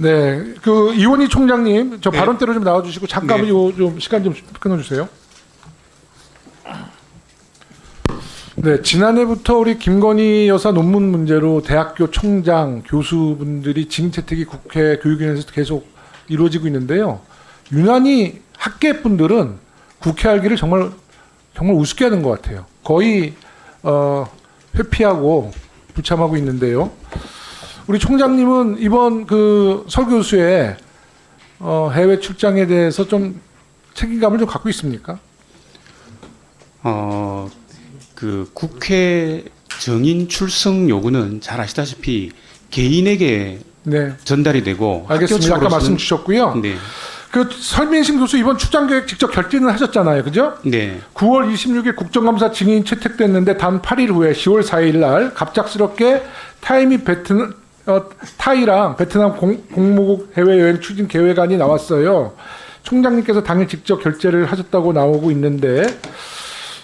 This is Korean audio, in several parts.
네, 그 이원희 총장님 저 네. 발언대로 좀 나와주시고 잠깐 네. 요좀 시간 좀 끊어주세요. 네, 지난해부터 우리 김건희 여사 논문 문제로 대학교 총장, 교수분들이 징 채택이 국회 교육위원회에서 계속 이루어지고 있는데요. 유난히 학계 분들은 국회 알기를 정말 정말 우습게 하는 것 같아요. 거의 어, 회피하고 불참하고 있는데요. 우리 총장님은 이번 그 설 교수의 어, 해외 출장에 대해서 좀 책임감을 좀 갖고 있습니까? 어, 그 국회 정인 출석 요구는 잘 아시다시피 개인에게 네, 전달이 되고 알겠습니다. 아까 말씀 주셨고요. 네, 그 설민식 교수 이번 출장 계획 직접 결정을 하셨잖아요, 그죠? 네, 9월 26일 국정감사 증인 채택됐는데 단 8일 후에 10월 4일 날 갑작스럽게 타이미 베트남 어, 타이랑 베트남 공, 공무국 해외여행 추진 계획안이 나왔어요. 총장님께서 당일 직접 결재를 하셨다고 나오고 있는데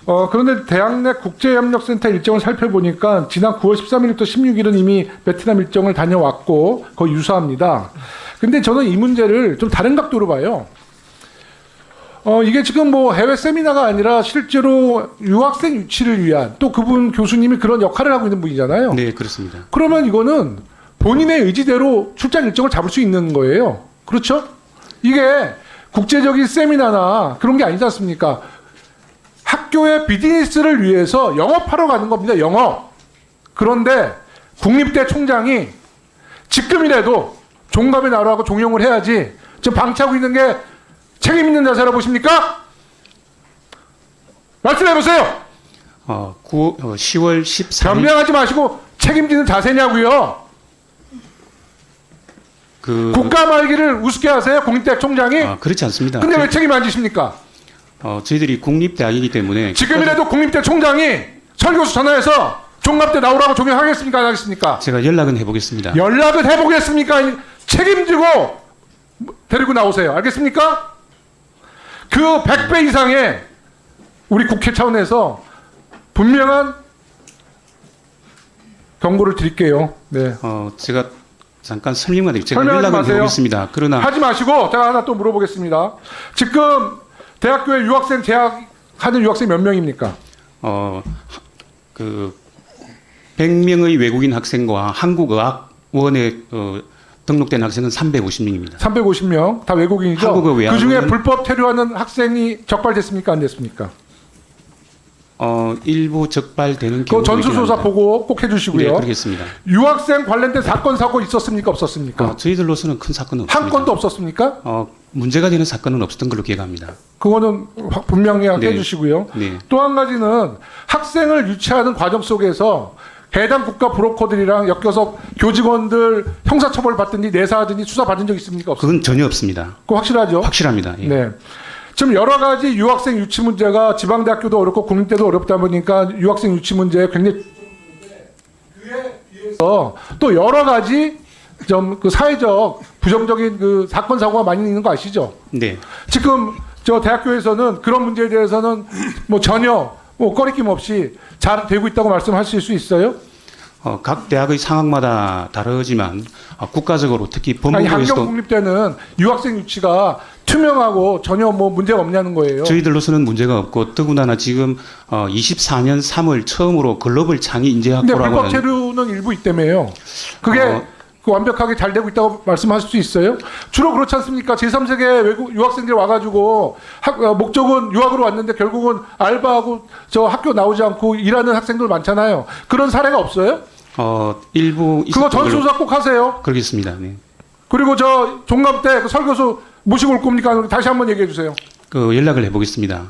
어, 그런데 대학 내 국제협력센터 일정을 살펴보니까 지난 9월 13일부터 16일은 이미 베트남 일정을 다녀왔고 거의 유사합니다. 근데 저는 이 문제를 좀 다른 각도로 봐요. 어, 이게 지금 뭐 해외 세미나가 아니라 실제로 유학생 유치를 위한 또 그분 교수님이 그런 역할을 하고 있는 분이잖아요. 네, 그렇습니다. 그러면 이거는 본인의 의지대로 출장 일정을 잡을 수 있는 거예요. 그렇죠? 이게 국제적인 세미나나 그런 게 아니지 않습니까? 학교의 비즈니스를 위해서 영업하러 가는 겁니다. 영업. 그런데 국립대 총장이 지금이라도 종갑에 나라고 종용을 해야지 지금 방치하고 있는 게 책임 있는 자세라고 보십니까? 말씀해 보세요. 어, 9, 어, 10월 14일 변명하지 마시고 책임지는 자세냐고요. 그 국가 말기를 우습게 하세요, 국립대 총장이. 아, 그렇지 않습니다. 근데 왜 책임 안 지십니까? 어, 저희들이 국립대학이기 때문에 지금이라도 국립대 총장이 설교수 전화해서 종합대 나오라고 종용하겠습니까? 안 하겠습니까? 제가 연락은 해보겠습니다. 연락을 해보겠습니까? 책임지고 데리고 나오세요. 알겠습니까? 그 100배 이상의 우리 국회 차원에서 분명한 경고를 드릴게요. 네. 어, 제가 잠깐 설명만 드릴게요. 제가 연락은 마세요. 해보겠습니다. 그러나 하지 마시고 제가 하나 또 물어보겠습니다. 지금 대학교에 유학생 재학 하는 유학생 몇 명입니까? 어, 하- 그 100명의 외국인 학생과 한국어학원에 어, 등록된 학생은 350명입니다. 350명 다 외국인이죠. 한국어 그 외학은- 중에 불법 체류하는 학생이 적발됐습니까? 안 됐습니까? 어, 일부 적발되는 그 경우도 전수조사. 보고 꼭 네, 해주시고요. 그러겠습니다. 유학생 관련된 사건 사고 있었습니까? 없었습니까? 어, 저희들로서는 큰 사건은 없습니다. 한 건도 없었습니까? 어, 문제가 되는 사건은 없었던 걸로 기억합니다. 그거는 확- 분명히 네. 해주시고요. 네. 또한 가지는 학생을 유치하는 과정 속에서 해당 국가 브로커들이랑 엮여서 교직원들 형사처벌 받든지 내사하든지 수사 받은 적 있습니까? 없습니까? 그건 전혀 없습니다. 그거 확실하죠? 확실합니다. 예. 네. 지금 여러 가지 유학생 유치 문제가 지방대학교도 어렵고 국립대도 어렵다 보니까 유학생 유치 문제 굉장히 그에 비해서 또 여러 가지 좀 그 사회적 부정적인 그 사건 사고가 많이 있는 거 아시죠? 네. 지금 저 대학교에서는 그런 문제에 대해서는 뭐 전혀 뭐 꺼리낌 없이 잘 되고 있다고 말씀하실 수 있어요? 어, 각 대학의 상황마다 다르지만 어, 국가적으로 특히 아니 법무부에서도 한경 국립대는 유학생 유치가 투명하고 전혀 뭐 문제가 없냐는 거예요. 저희들로서는 문제가 없고 더군다나 지금 어, 24년 3월 처음으로 글로벌 창의 근데 인재학교라고 불법 체류는 일부 있다며요. 그게 어. 그 완벽하게 잘 되고 있다고 말씀하실 수 있어요? 주로 그렇지 않습니까? 제3세계 외국 유학생들이 와가지고 학, 어, 목적은 유학으로 왔는데 결국은 알바하고 저 학교 나오지 않고 일하는 학생들 많잖아요. 그런 사례가 없어요? 어, 일부 그거 전수조사 꼭 하세요. 그러겠습니다. 네. 그리고 저 종감 때 그 설교수 모시고 올 겁니까? 다시 한번 얘기해 주세요. 그 연락을 해보겠습니다.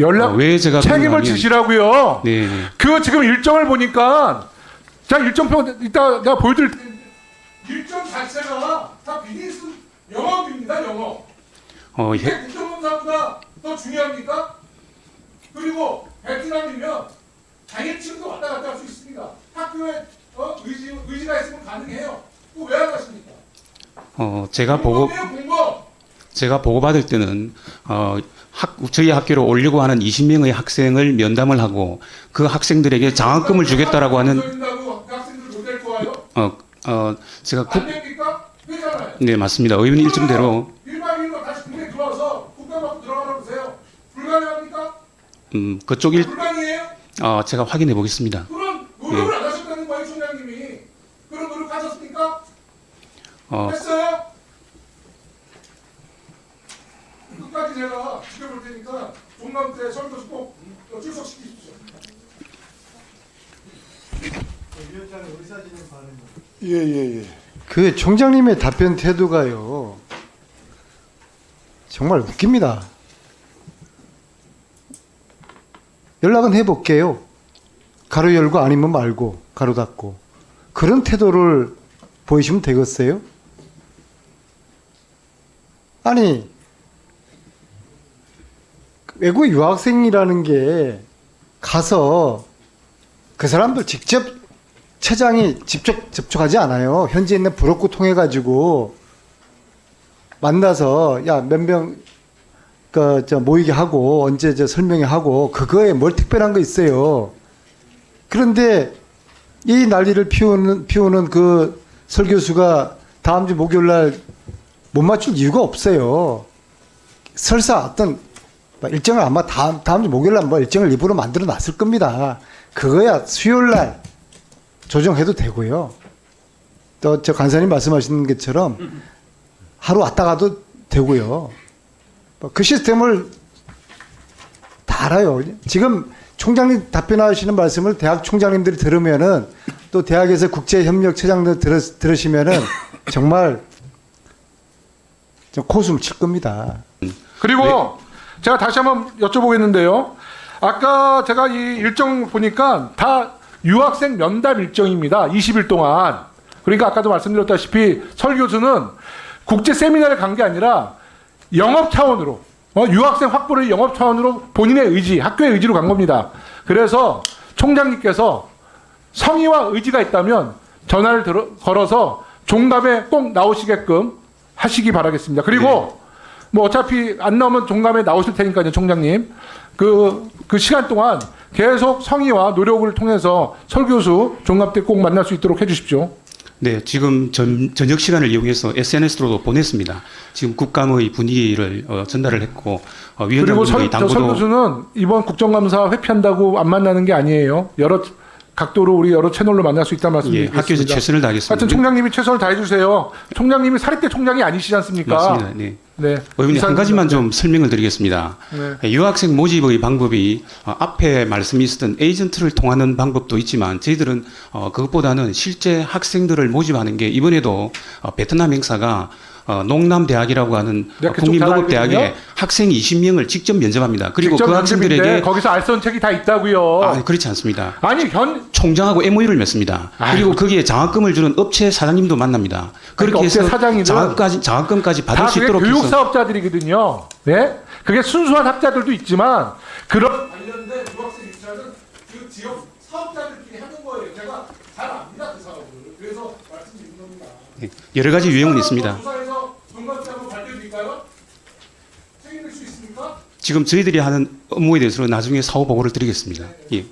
연락 어, 왜 제가 책임을 지시라고요. 네, 네. 그 지금 일정을 보니까 자 일정표 이따 내가 보여드릴 일정 자체가 다 비즈니스 영업입니다 영업 어, 해- 국정감사보다 더 중요합니까? 그리고 베트남이면 당일치도 왔다 갔다 할 수 있습니다 학교에 어, 의지, 의지가 있으면 가능해요 그거 왜안 가십니까? 어, 제가 보고 제가 보고 받을 때는 어, 학, 저희 학교로 오려고 하는 20명의 학생을 면담을 하고 그 학생들에게 장학금을 주겠다라고 하는? 어, 어, 제가 국, 네, 맞습니다. 의원 일정대로 1박 2일로 다시 국내 들어와서 국가받고 들어가라고 하세요. 불가능합니까? 음, 그쪽 일? 어, 제가 확인해 보겠습니다. 그런 노력을 안 하셨다는 거예요, 총장님이. 그런 노력 하셨습니까? 어, 했어요? 끝까지 제가 지켜볼 테니까 종강 때 설교수 꼭 출석시키십시오. 예예 예. 그 총장님의 답변 태도가요. 정말 웃깁니다. 연락은 해볼게요. 가로 열고 아니면 말고 가로 닫고 그런 태도를 보이시면 되겠어요? 아니 외국 유학생이라는 게 가서 그 사람들 직접 처장이 직접 접촉하지 않아요. 현재 있는 브로커 통해 가지고 만나서 야 몇 명 그 저 모이게 하고 언제 저 설명회 하고 그거에 뭘 특별한 거 있어요. 그런데 이 난리를 피우는 피우는 그 설 교수가 다음 주 목요일 날 못 맞출 이유가 없어요. 설사 어떤 뭐 일정을 아마 다음 다음 주 목요일 날 뭐 일정을 일부러 만들어 놨을 겁니다. 그거야 수요일 날 조정해도 되고요. 또 저 간사님 말씀하시는 것처럼 하루 왔다 가도 되고요. 뭐그 시스템을 다 알아요. 지금 총장님 답변하시는 말씀을 대학 총장님들이 들으면은 또 대학에서 국제협력처장들 들으, 들으시면은 정말 좀 코숨 칠 겁니다. 그리고 제가 다시 한번 여쭤보겠는데요. 아까 제가 이 일정 보니까 다 유학생 면담 일정입니다. 20일 동안. 그러니까 아까도 말씀드렸다시피 설 교수는 국제 세미나를 간 게 아니라 영업 차원으로 어, 유학생 확보를 영업 차원으로 본인의 의지, 학교의 의지로 간 겁니다. 그래서 총장님께서 성의와 의지가 있다면 전화를 들어, 걸어서 종갑에 꼭 나오시게끔 하시기 바라겠습니다. 그리고 뭐 어차피 안 나오면 종감에 나오실 테니까요, 총장님. 그, 그 시간 동안 계속 성의와 노력을 통해서 설 교수 종갑 때꼭 만날 수 있도록 해주십시오. 네, 지금 전, 저녁 시간을 이용해서 SNS로도 보냈습니다. 지금 국감의 분위기를 어, 전달을 했고 어, 그리고 설, 당부도 교수는 이번 국정감사 회피한다고 안 만나는 게 아니에요. 여러 각도로 우리 여러 채널로 만날 수 있다는 예, 말씀드리겠습니다. 학교에서 최선을 다하겠습니다. 하여튼 총장님이 최선을 다해주세요. 총장님이 사립대 총장이 아니시지 않습니까? 맞습니다. 네. 네. 의원님 한 이상- 가지만 좀 설명을 드리겠습니다. 네. 유학생 모집의 방법이 어, 앞에 말씀이 있었던 에이전트를 통하는 방법도 있지만 저희들은 어, 그것보다는 실제 학생들을 모집하는 게 이번에도 어, 베트남 행사가 어, 농남대학이라고 하는 네, 알거든요. 학생 20명을 직접 면접합니다. 그리고 직접 그 학생들에게 거기서 알선 책이 다 있다고요. 아, 그렇지 않습니다. 아니 현 총장하고 MOU를 맺습니다. 그리고 거기에 장학금을 주는 업체 사장님도 만납니다. 그렇게 그러니까 해서 사장이든 장학까지 장학금까지 받을 다수 있도록 교육 사업자들이거든요. 네? 그게 순수한 학자들도 있지만 그런 관련된 유학생 입찰은 그 지역 사업자들끼리 하는 거예요. 제가 잘 압니다 그 사업을. 그래서 말씀드린 겁니다. 예, 여러 가지 유형은 있습니다. 조사해서 동감지 한번 밝혀드릴까요? 책임질 수 있습니까? 지금 저희들이 하는 업무에 대해서는 나중에 사후 보고를 드리겠습니다. 예.